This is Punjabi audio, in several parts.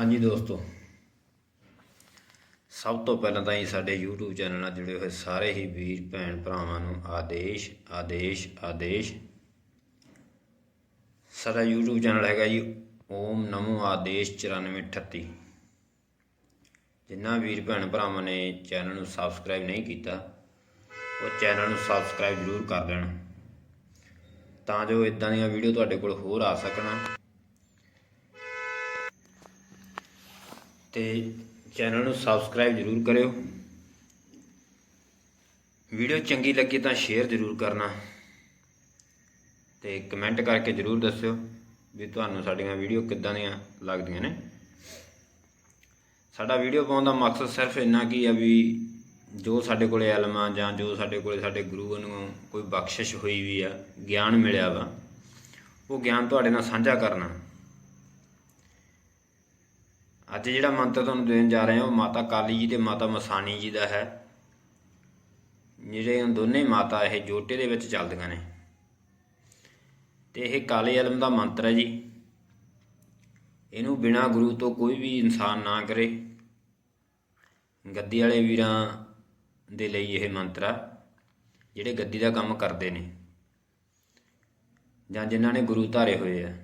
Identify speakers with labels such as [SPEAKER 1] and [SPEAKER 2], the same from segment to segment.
[SPEAKER 1] ਹਾਂਜੀ ਦੋਸਤੋ। ਸਭ ਤੋਂ ਪਹਿਲਾਂ ਤਾਂ ਹੀ ਸਾਡੇ YouTube ਚੈਨਲ ਨਾਲ ਜੁੜੇ ਹੋਏ ਸਾਰੇ ਹੀ ਵੀਰ, ਭੈਣ ਭਰਾਵਾਂ ਨੂੰ ਆਦੇਸ਼ ਆਦੇਸ਼ ਆਦੇਸ਼। ਸਾਡਾ YouTube ਚੈਨਲ ਹੈਗਾ ਜੀ ਓਮ ਨਮੋ ਆਦੇਸ਼ 9438 ਜਿਨ੍ਹਾਂ ਵੀਰ, ਭੈਣ ਭਰਾਵਾਂ ਨੇ ਚੈਨਲ ਨੂੰ ਸਬਸਕ੍ਰਾਈਬ ਨਹੀਂ ਕੀਤਾ, ਉਹ ਚੈਨਲ ਨੂੰ ਸਬਸਕ੍ਰਾਈਬ ਜ਼ਰੂਰ ਕਰ ਲੈਣ ਤਾਂ ਜੋ ਇਦਾਂ ਦੀਆਂ ਵੀਡੀਓ ਤੁਹਾਡੇ ਕੋਲ ਹੋਰ ਆ ਸਕਣ। ਤੇ ਚੈਨਲ ਨੂੰ ਸਬਸਕ੍ਰਾਈਬ ਜ਼ਰੂਰ ਕਰਿਓ। ਵੀਡੀਓ ਚੰਗੀ ਲੱਗੀ ਤਾਂ ਸ਼ੇਅਰ ਜ਼ਰੂਰ ਕਰਨਾ ਤੇ ਕਮੈਂਟ ਕਰਕੇ ਜ਼ਰੂਰ ਦੱਸਿਓ ਵੀ ਤੁਹਾਨੂੰ ਸਾਡੀਆਂ ਵੀਡੀਓ ਕਿੱਦਾਂ ਦੀਆਂ ਲੱਗਦੀਆਂ ਨੇ। ਸਾਡਾ ਵੀਡੀਓ ਪਾਉਣ ਦਾ ਮਕਸਦ ਸਿਰਫ ਇੰਨਾ ਕੀ ਆ ਵੀ ਜੋ ਸਾਡੇ ਕੋਲੇ ਇਲਮ ਆ ਜਾਂ ਜੋ ਸਾਡੇ ਕੋਲੇ ਸਾਡੇ ਗੁਰੂ ਨੂੰ ਕੋਈ ਬਖਸ਼ਿਸ਼ ਹੋਈ ਵੀ ਆ, ਗਿਆਨ ਮਿਲਿਆ ਵਾ, ਉਹ ਗਿਆਨ ਤੁਹਾਡੇ ਨਾਲ ਸਾਂਝਾ ਕਰਨਾ। ਅੱਜ ਜਿਹੜਾ ਮੰਤਰ ਤੁਹਾਨੂੰ ਦੇਣ ਜਾ ਰਹੇ ਹਾਂ, ਉਹ ਮਾਤਾ ਕਾਲੀ ਜੀ ਤੇ ਮਾਤਾ ਮਸਾਣੀ ਜੀ ਦਾ ਹੈ। ਜਿਹੜੇ ਦੋਨੇ ਮਾਤਾ ਇਹ ਜੋਟੇ ਦੇ ਵਿੱਚ ਚੱਲਦੀਆਂ ਨੇ। ਤੇ ਇਹ ਕਾਲੇ ਇਲਮ ਦਾ ਮੰਤਰ ਹੈ ਜੀ। ਇਹਨੂੰ ਬਿਨਾ ਗੁਰੂ ਤੋਂ ਕੋਈ ਵੀ ਇਨਸਾਨ ਨਾ ਕਰੇ। ਗੱਦੀ ਵਾਲੇ ਵੀਰਾਂ ਦੇ ਲਈ ਇਹ ਮੰਤਰ ਆ, ਜਿਹੜੇ ਗੱਦੀ ਦਾ ਕੰਮ ਕਰਦੇ ਨੇ। ਜਾਂ ਜਿਨ੍ਹਾਂ ਨੇ ਗੁਰੂ ਧਾਰੇ ਹੋਏ ਆ।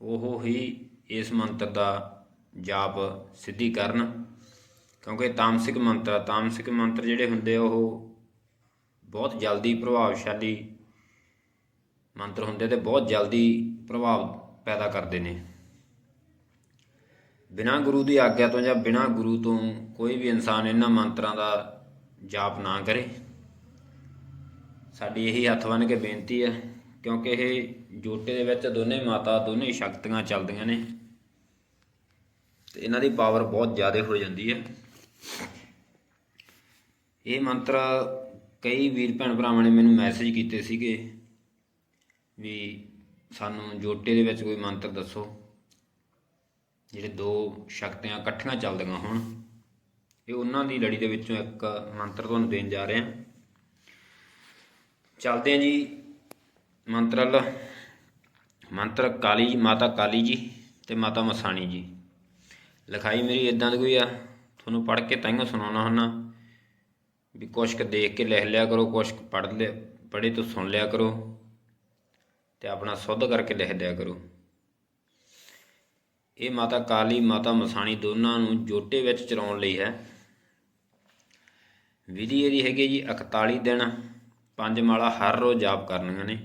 [SPEAKER 1] ਉਹ ਹੀ ਇਸ ਮੰਤਰ ਦਾ ਜਾਪ ਸਿੱਧੀ ਕਰਨ, ਕਿਉਂਕਿ ਤਾਮਸਿਕ ਮੰਤਰ ਤਾਮਸਿਕ ਮੰਤਰ ਜਿਹੜੇ ਹੁੰਦੇ ਆ, ਉਹ ਬਹੁਤ ਜਲਦੀ ਪ੍ਰਭਾਵਸ਼ਾਲੀ ਮੰਤਰ ਹੁੰਦੇ ਤੇ ਬਹੁਤ ਜਲਦੀ ਪ੍ਰਭਾਵ ਪੈਦਾ ਕਰਦੇ ਨੇ। ਬਿਨਾਂ ਗੁਰੂ ਦੀ ਆਗਿਆ ਤੋਂ ਜਾਂ ਬਿਨਾਂ ਗੁਰੂ ਤੋਂ ਕੋਈ ਵੀ ਇਨਸਾਨ ਇਹਨਾਂ ਮੰਤਰਾਂ ਦਾ ਜਾਪ ਨਾ ਕਰੇ। ਸਾਡੀ ਇਹੀ ਹੱਥ ਬੰਨ੍ਹ ਕੇ ਬੇਨਤੀ ਹੈ, ਕਿਉਂਕਿ ਇਹ ਜੋਟੇ ਦੇ ਵਿੱਚ ਦੋਨੇ ਮਾਤਾ, ਦੋਨੇ ਸ਼ਕਤੀਆਂ ਚੱਲਦੀਆਂ ਨੇ। ਤੇ ਇਹਨਾਂ ਦੀ ਪਾਵਰ ਬਹੁਤ ਜ਼ਿਆਦਾ ਹੋ ਜਾਂਦੀ ਹੈ। ਇਹ ਮੰਤਰ ਕਈ ਵੀਰ ਭੈਣ ਭਰਾਵਾਂ ਨੇ ਮੈਨੂੰ ਮੈਸੇਜ ਕੀਤੇ ਸੀਗੇ ਵੀ ਸਾਨੂੰ ਜੋਟੇ ਦੇ ਵਿੱਚ ਕੋਈ ਮੰਤਰ ਦੱਸੋ, ਜਿਹੜੇ ਦੋ ਸ਼ਕਤੀਆਂ ਇਕੱਠੀਆਂ ਚੱਲਦੀਆਂ ਹੋਣ। ਇਹ ਉਹਨਾਂ ਦੀ ਲੜੀ ਦੇ ਵਿੱਚੋਂ ਇੱਕ ਮੰਤਰ ਤੁਹਾਨੂੰ ਦੇਣ ਜਾ ਰਹੇ। ਹਾਂ ਚੱਲਦੇ ਹਾਂ ਜੀ ਮੰਤਰ ਵੱਲ। ਮੰਤਰ ਕਾਲੀ ਮਾਤਾ ਕਾਲੀ ਜੀ ਤੇ ਮਾਤਾ ਮਸਾਣੀ ਜੀ। ਲਿਖਾਈ ਮੇਰੀ ਇਦਾਂ ਦੀ ਕੋਈ ਆ। ਤੁਹਾਨੂੰ ਪੜ੍ਹ ਕੇ ਤਾਈਓ ਸੁਣਾਉਣਾ ਹੁੰਨਾ ਵੀ ਕੁਛ ਕੁ ਦੇਖ ਕੇ ਲਿਖ ਲਿਆ ਕਰੋ, ਕੁਛ ਕੁ ਪੜ੍ਹ ਲਿਆ, ਪੜ੍ਹੇ ਤੋਂ ਸੁਣ ਲਿਆ ਕਰੋ ਤੇ ਆਪਣਾ ਸੁੱਧ ਕਰਕੇ ਲਿਖ ਦਿਆ ਕਰੋ। ਇਹ ਮਾਤਾ ਕਾਲੀ, ਮਾਤਾ ਮਸਾਣੀ ਦੋਨਾਂ ਨੂੰ ਜੋਟੇ ਵਿੱਚ ਚਲਾਉਣ ਲਈ ਹੈ। ਵਿਧੀ ਇਹਦੀ ਹੈਗੀ ਜੀ 41 ਦਿਨ ਪੰਜ ਮਾਲਾ ਹਰ ਰੋਜ਼ ਜਾਪ ਕਰਨੀਆਂ ਨੇ।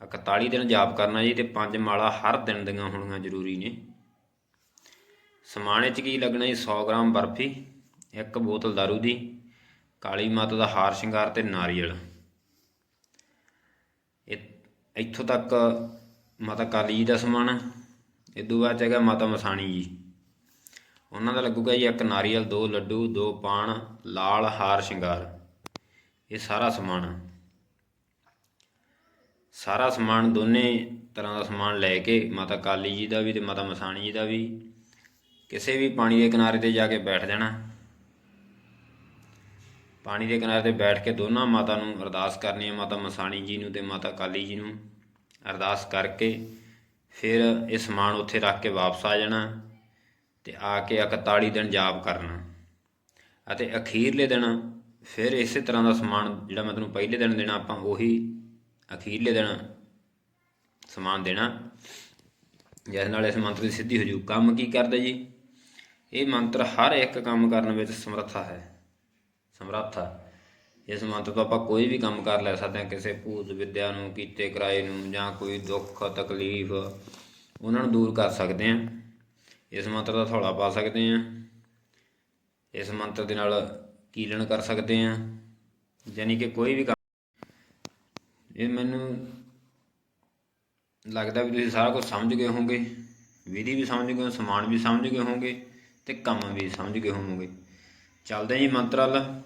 [SPEAKER 1] 41 ਦਿਨ ਜਾਪ ਕਰਨਾ ਜੀ ਤੇ ਪੰਜ ਮਾਲਾ ਹਰ ਦਿਨ ਦੀਆਂ ਹੋਣੀਆਂ ਜ਼ਰੂਰੀ ਨੇ। ਸਮਾਣੇ ਚ ਕੀ ਲੱਗਣਾ ਜੀ? 100 ਗ੍ਰਾਮ ਬਰਫੀ, ਇੱਕ ਬੋਤਲ दारू ਦੀ, ਕਾਲੀ ਮਾਤਾ ਦਾ ਹਾਰ ਸ਼ਿੰਗਾਰ ਤੇ ਨਾਰੀਅਲ। ਇਹ- ਇੱਥੋਂ ਤੱਕ ਮਾਤਾ ਕਾਲੀ ਜੀ ਦਾ ਸਮਾਨ। ਹੈ ਇਦੋਂ ਬਾਅਦ 'ਚ ਹੈਗਾ ਮਾਤਾ ਮਸਾਣੀ ਜੀ। ਉਹਨਾਂ ਦਾ ਲੱਗੂਗਾ ਜੀ ਇੱਕ ਨਾਰੀਅਲ, ਦੋ ਲੱਡੂ, ਦੋ ਪਾਣ ਲਾਲ ਹਾਰ ਸ਼ਿੰਗਾਰ। ਇਹ ਸਾਰਾ ਸਮਾਨ। ਸਾਰਾ ਸਮਾਨ ਦੋਨੇ ਤਰ੍ਹਾਂ ਦਾ ਸਮਾਨ ਲੈ ਕੇ ਮਾਤਾ ਕਾਲੀ ਜੀ ਦਾ ਵੀ ਤੇ ਮਾਤਾ ਮਸਾਣੀ ਜੀ ਦਾ ਵੀ ਕਿਸੇ ਵੀ ਪਾਣੀ ਦੇ ਕਿਨਾਰੇ ਤੇ ਜਾ ਕੇ ਬੈਠ ਜਾਣਾ। ਪਾਣੀ ਦੇ ਕਿਨਾਰੇ ਤੇ ਬੈਠ ਕੇ ਦੋਨਾਂ ਮਾਤਾ ਨੂੰ ਅਰਦਾਸ ਕਰਨੀ ਹੈ, ਮਾਤਾ ਮਸਾਣੀ ਜੀ ਨੂੰ ਤੇ ਮਾਤਾ ਕਾਲੀ ਜੀ ਨੂੰ। ਅਰਦਾਸ ਕਰਕੇ ਫਿਰ ਇਹ ਸਮਾਨ ਉੱਥੇ ਰੱਖ ਕੇ ਵਾਪਸ ਆ ਜਾਣਾ ਤੇ ਆ ਕੇ 41 ਦਿਨ ਜਾਪ ਕਰਨਾ। ਅਤੇ ਅਖੀਰਲੇ ਦਿਨ ਫਿਰ ਇਸੇ ਤਰ੍ਹਾਂ ਦਾ ਸਮਾਨ ਜਿਹੜਾ ਮੈਂ ਤੁਹਾਨੂੰ ਪਹਿਲੇ ਦਿਨ ਦੇਣਾ, ਆਪਾਂ ਉਹੀ ਅਖੀਰਲੇ ਦਿਨ ਸਮਾਨ ਦੇਣਾ। ਜਿਸ ਨਾਲ ਇਸ ਮੰਤਰ ਦੀ ਸਿੱਧੀ ਹੋ ਜੂ ਕੰਮ ਕੀ ਕਰਦਾ ਜੀ? ਇਹ ਮੰਤਰ ਹਰ ਇੱਕ ਕੰਮ ਕਰਨ ਵਿੱਚ ਸਮਰੱਥਾ ਹੈ। ਸਮਰੱਥਾ। ਇਸ ਮੰਤਰ ਤੋਂ ਆਪਾਂ ਕੋਈ ਵੀ ਕੰਮ ਕਰ ਲੈ ਸਕਦੇ ਹਾਂ, ਕਿਸੇ ਭੂਤ ਵਿਦਿਆ ਨੂੰ, ਕੀਤੇ ਕਰਾਏ ਨੂੰ ਜਾਂ ਕੋਈ ਦੁੱਖ, ਤਕਲੀਫ, ਉਹਨਾਂ ਨੂੰ ਦੂਰ ਕਰ ਸਕਦੇ ਹਾਂ। ਇਸ ਮੰਤਰ ਦਾ ਥੋੜਾ ਪਾ ਸਕਦੇ ਹਾਂ। ਇਸ ਮੰਤਰ ਦੇ ਨਾਲ ਕੀਲਣ ਕਰ ਸਕਦੇ ਹਾਂ। ਯਾਨੀ ਕਿ ਕੋਈ ਵੀ ਕੰਮ। ਇਹ ਮੈਨੂੰ ਲੱਗਦਾ ਵੀ ਤੁਸੀਂ ਸਾਰਾ ਕੁਝ ਸਮਝ ਗਏ ਹੋਵੋਗੇ। ਵਿਧੀ ਵੀ ਸਮਝ ਗਏ ਹੋ, ਸਮਾਨ ਵੀ ਸਮਝ ਗਏ ਹੋਵੋਗੇ। ਤੇ ਕੰਮ ਵੀ ਸਮਝ ਗਏ ਹੋਵੋਗੇ। ਚੱਲਦੇ ਜੀ ਮੰਤਰ ਵੱਲ।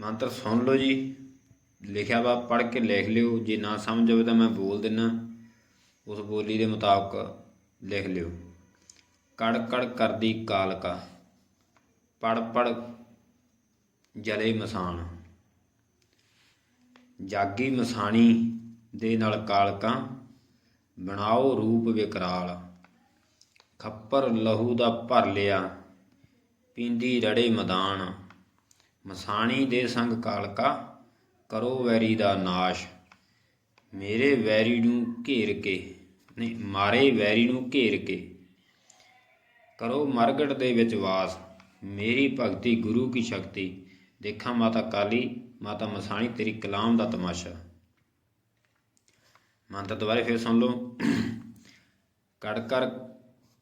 [SPEAKER 1] ਮੰਤਰ ਸੁਣ ਲਓ ਜੀ। ਲਿਖਿਆ ਵਾ, ਪੜ੍ਹ ਕੇ ਲਿਖ ਲਿਓ। ਜੇ ਨਾ ਸਮਝ ਆਵੇ ਤਾਂ ਮੈਂ ਬੋਲ ਦਿੰਨਾ। ਉਸ ਬੋਲੀ ਦੇ ਮੁਤਾਬਕ ਲਿਖ ਲਿਓ। ਕੜ ਕੜ ਕਰਦੀ ਕਾਲਕਾ। ਪੜ ਪੜ ਜਲੇ ਮਸਾਨ। ਜਾਗੀ ਮਸਾਣੀ ਦੇ ਨਾਲ ਕਾਲਕਾ। ਬਣਾਓ ਰੂਪ ਵਿਕਰਾਲ। ਖੱਪਰ ਲਹੂ ਦਾ ਭਰ ਲਿਆ, ਪੀਂਦੀ ਰੜੇ ਮਦਾਨ। ਮਸਾਣੀ ਦੇ ਸੰਗ ਕਾਲਕਾ, ਕਰੋ ਵੈਰੀ ਦਾ ਨਾਸ਼। ਮੇਰੇ ਵੈਰੀ ਨੂੰ ਘੇਰ ਕੇ, ਨਹੀਂ, ਮਾਰੇ ਵੈਰੀ ਨੂੰ ਘੇਰ ਕੇ। ਕਰੋ ਮਰਗਟ ਦੇ ਵਿੱਚ ਵਾਸ। ਮੇਰੀ ਭਗਤੀ ਗੁਰੂ ਕੀ ਸ਼ਕਤੀ। ਦੇਖਾਂ ਮਾਤਾ ਕਾਲੀ, ਮਾਤਾ ਮਸਾਣੀ, ਤੇਰੀ ਕਲਾਮ ਦਾ ਤਮਾਸ਼ਾ। ਮੰਤਰ ਦੁਬਾਰੇ ਫਿਰ ਸੁਣ ਲਓ। ਕੜ ਕਰ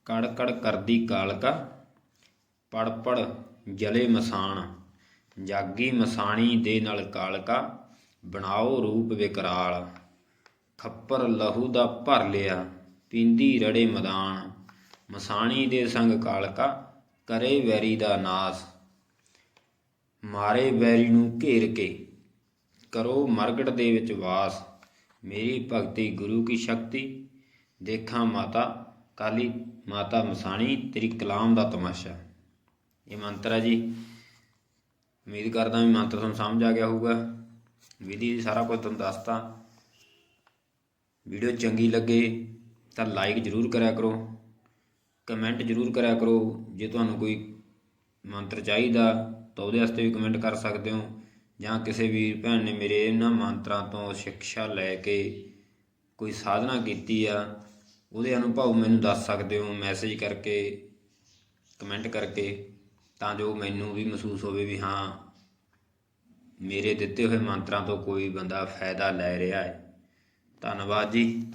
[SPEAKER 1] ਕੜ ਕੜ ਕਰਦੀ ਕਾਲਕਾ ਪੜ ਪੜ ਜਲੇ ਮਸਾਣ, ਜਾਗੀ ਮਸਾਣੀ ਦੇ ਨਾਲ ਕਾਲਕਾ, ਬਣਾਓ ਰੂਪ ਵਿਕਰਾਲ, ਖੱਪਰ ਲਹੂ ਦਾ ਭਰ ਲਿਆ, ਪੀਂਦੀ ਰੜੇ ਮਦਾਨ, ਮਸਾਣੀ ਦੇ ਸੰਗ ਕਾਲਕਾ, ਕਰੇ ਵੈਰੀ ਦਾ ਨਾਸ, ਮਾਰੇ ਵੈਰੀ ਨੂੰ ਘੇਰ ਕੇ, ਕਰੋ ਮਰਗਟ ਦੇ ਵਿੱਚ ਵਾਸ, ਮੇਰੀ ਭਗਤੀ ਗੁਰੂ ਕੀ ਸ਼ਕਤੀ, ਦੇਖਾਂ ਮਾਤਾ ਕਾਲੀ ਮਾਤਾ ਮਸਾਣੀ, ਤੇਰੀ ਕਲਾਮ ਦਾ ਤਮਾਸ਼ਾ। ਇਹ ਮੰਤਰ ਹੈ ਜੀ। ਉਮੀਦ ਕਰਦਾ ਵੀ ਮੰਤਰ ਤੁਹਾਨੂੰ ਸਮਝ ਆ ਗਿਆ ਹੋਊਗਾ। ਵਿਧੀ ਸਾਰਾ ਕੁਝ ਤੁਹਾਨੂੰ ਦੱਸਤਾ। ਵੀਡੀਓ ਚੰਗੀ ਲੱਗੇ ਤਾਂ ਲਾਈਕ ਜ਼ਰੂਰ ਕਰਿਆ ਕਰੋ। ਕਮੈਂਟ ਜ਼ਰੂਰ ਕਰਿਆ ਕਰੋ। ਜੇ ਤੁਹਾਨੂੰ ਕੋਈ ਮੰਤਰ ਚਾਹੀਦਾ ਤਾਂ ਉਹਦੇ ਵਾਸਤੇ ਵੀ ਕਮੈਂਟ ਕਰ ਸਕਦੇ ਹੋ। ਜਾਂ ਕਿਸੇ ਵੀਰ ਭੈਣ ਨੇ ਮੇਰੇ ਇਹਨਾਂ ਮੰਤਰਾਂ ਤੋਂ ਸਿੱਖਿਆ ਲੈ ਕੇ ਕੋਈ ਸਾਧਨਾ ਕੀਤੀ ਆ ਉਹਦੇ ਅਨੁਭਵ ਮੈਨੂੰ ਦੱਸ ਸਕਦੇ ਹੋ ਮੈਸੇਜ ਕਰਕੇ ਕਮੈਂਟ ਕਰਕੇ, ਤਾਂ ਜੋ ਮੈਨੂੰ ਵੀ ਮਹਿਸੂਸ ਹੋਵੇ ਵੀ ਹਾਂ, ਮੇਰੇ ਦਿੱਤੇ ਹੋਏ ਮੰਤਰਾਂ ਤੋਂ ਕੋਈ ਬੰਦਾ ਫਾਇਦਾ ਲੈ ਰਿਹਾ ਹੈ। ਧੰਨਵਾਦ ਜੀ।